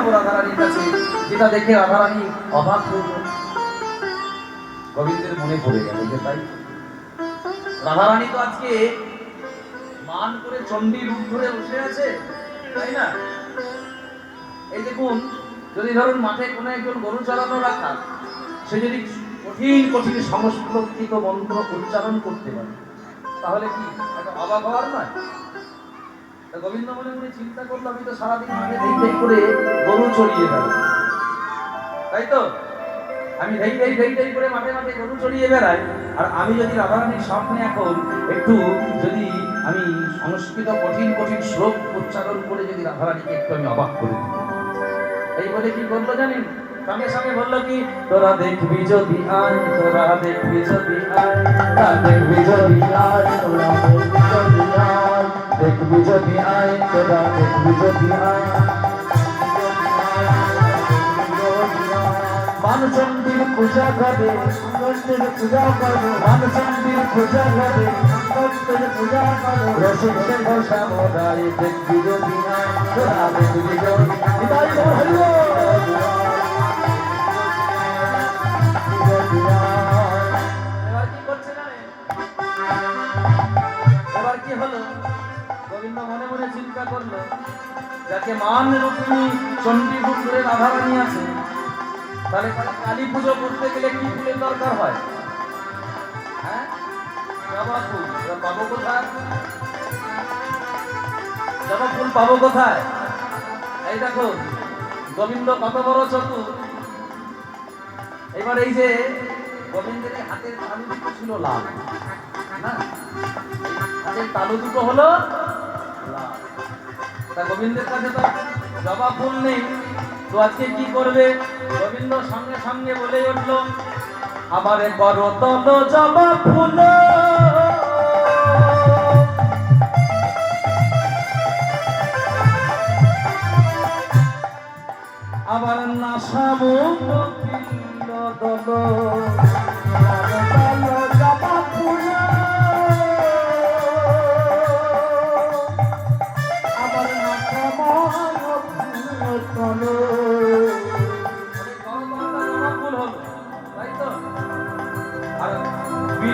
দেখাবো রাধারানীর কাছে। যেটা দেখে রাধারানী অবাক গোবিন্দের মনে পড়ে গেল যে তাই। রাধারানী তো আজকে মান করে চণ্ডী রূপ ধরে বসে আছে, তাই না? এই দেখুন, যদি ধরুন মাঠে কোনো একজন গরু চালানো রাখা, সে যদি কঠিন কঠিন সংস্কৃত মন্ত্র উচ্চারণ করতে পারে, তাহলে কি একটা অবাক হওয়ার নয়? গোবিন্দ মনে মনে চিন্তা করল আমি সারাদিন মাঠে করে গরু চড়িয়ে বেড়াই। তাই তো? আমি মাঠে মাঠে গরু চড়িয়ে বেড়াই। আর আমি যদি রাধারানীর স্বপ্নে এখন একটু যদি আমি সংস্কৃত কঠিন কঠিন শ্লোক উচ্চারণ করে যদি রাধারানীকে একটু আমি অবাক করে। এই বলে কি করল জানেন? সঙ্গে সঙ্গে বলল কি, তোরা দেখবি যদি আয়, তোরা দেখবি যদি আয়, তোরা দেখবি যদি আয়, তোরা যদি আয় তোরা দেখবি যদি আয় মানচন্ডীর পূজা করে কষ্টের পূজা করো মানচন্ডীর পূজা করে কষ্টের পূজা করো রসিক শেখর শ্যামদাই দেখবি যদি আয় তোরা দেখবি যদি যাকে মান রূপিণী চণ্ডী রূপ ধরে রাধারানী আছে, তাহলে কালী পুজো করতে গেলে কি ফুলের দরকার হয়? হ্যাঁ? জবা ফুল। পাবো কোথায়? জবা পাবো কোথায়? এই দেখো, গোবিন্দ কত বড় চতুর। এবার এই যে গোবিন্দের হাতের তালু দুটো ছিল লাল, না? হাতের তালু দুটো হলো লাল। তা গোবিন্দের কাছে তো জবা ফুল নেই। তো আজকে কি করবে? গোবিন্দ সঙ্গে সঙ্গে বলে উঠল, আমার বড় তল জবা ফুল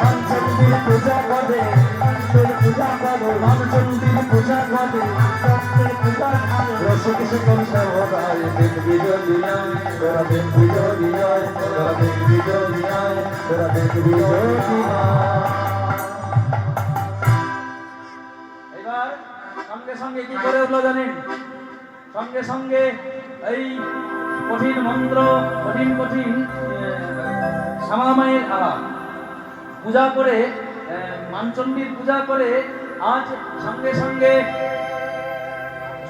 মনচন্দির পূজা করে পূজা করো মনচন্দির পূজা করে চন্দ্রের পূজা করে রসিক সকল সর্বদায় দেখবি দিয়ায় তোরা দেখবি দিয়ায় তোরা দেখবি দিয়ায় তোরা দেখবি দিয়ায় সঙ্গে সঙ্গে কি করে উঠল জানেন? সঙ্গে সঙ্গে এই কঠিন মন্ত্র, কঠিন কঠিন শ্যামামায়ের আলাপ পূজা করে মানচণ্ডীর পূজা করে আজ সঙ্গে সঙ্গে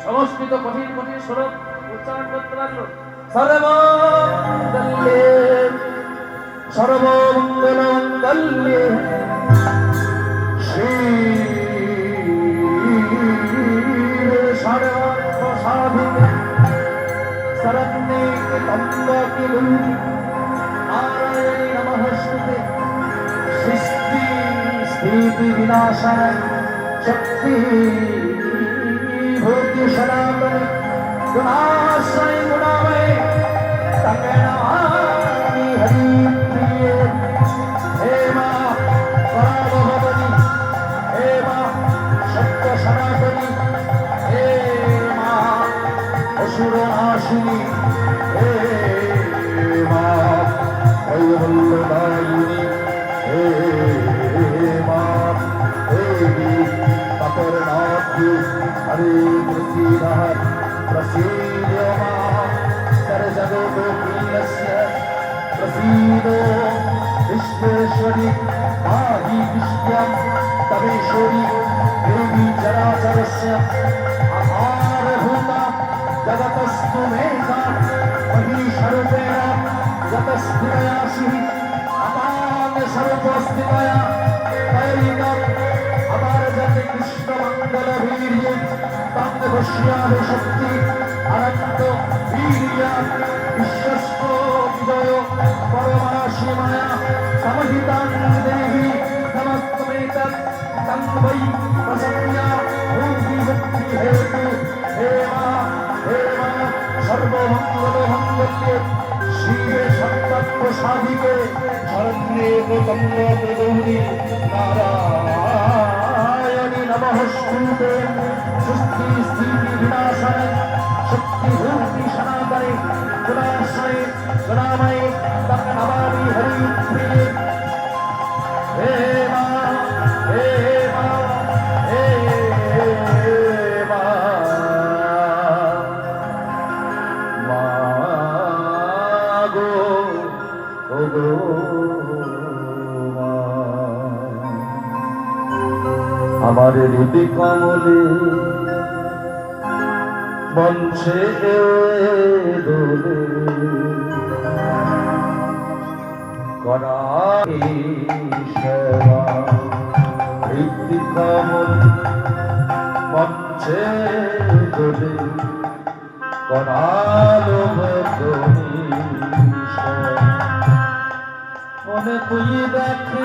সংস্কৃত কঠিন কঠিন স্বরূপ উচ্চারণ করতে লাগল। সর্বমঙ্গলে সর্বমঙ্গল মঙ্গলে তম্বকে গৌরী নারায়ণে নমস্তুতে সৃষ্টি স্থিতি বিনাশায় শক্তি ভূতি সনাতনে গুণাশ্রয় গুণাময় তবে নমামি হরিপ্রিয়ে হে মা পরাভবনী হে মা সত্য हरे पृथ्वीः प्रसीदो सर्वजगोपीनस्य प्रसीदो विश्वेश्वरि आदि विश्वं तमेश्वरि देवी चराचरस्य अपारभूता जगतस्तु मेधा महीषरूपेण শক্তি আনন্দ বীরিয়া বিশ্বস্ত বিজয় পরমা শিমায়া সমহিতাং দেহি নমস্তমেতং তং বৈ প্রসন্না ভূমি ভক্তি হেতু হে মা হে মা সর্বমঙ্গল মঙ্গল্যে সাধিকে শরণ্যে প্রতঙ্গ প্রগৌরী নারায়ণী নমঃস্তুতে সুস্থি স্থিতি বিনাশায়, শক্তি ভূতি সনাতনে গুণাশ্রয়ে গুণাময়ে তাকে নমামি হরি হে আমার হৃদি কমলে মঞ্চে দোলে। করা সেবা হৃদি কমল মঞ্চে দোলে। করালো মনে তুই দেখে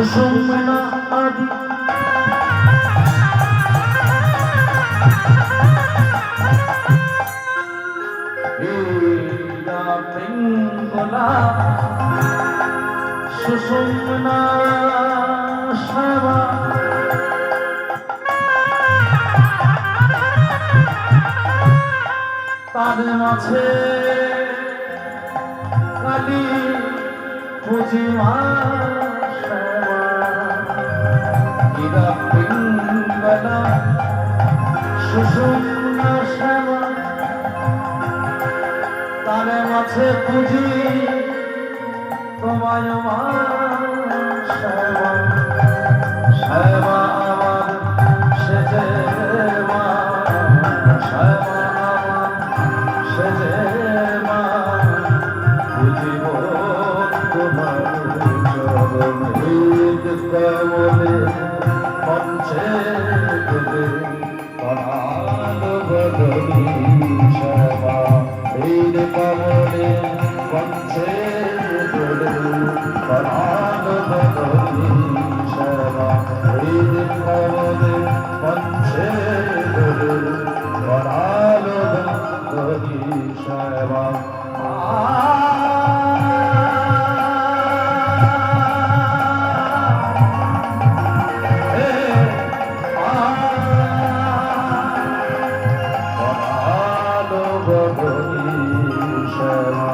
সুষুম্না আদি সুষুম্না সেবা মাঝে কালী পুজি মা তার মাঝে পুজি তোমায় মা শ্যামা। শ্যামা আমার সেজে মা। শ্যামা আমার সেজে মা। বুঝিব তোমার চরণ কমলে মঞ্চে দেবে পরাণ বদনী শ্যামা হৃদ কমলে মঞ্চে দেবে পরাণ বদনী শ্যামা Música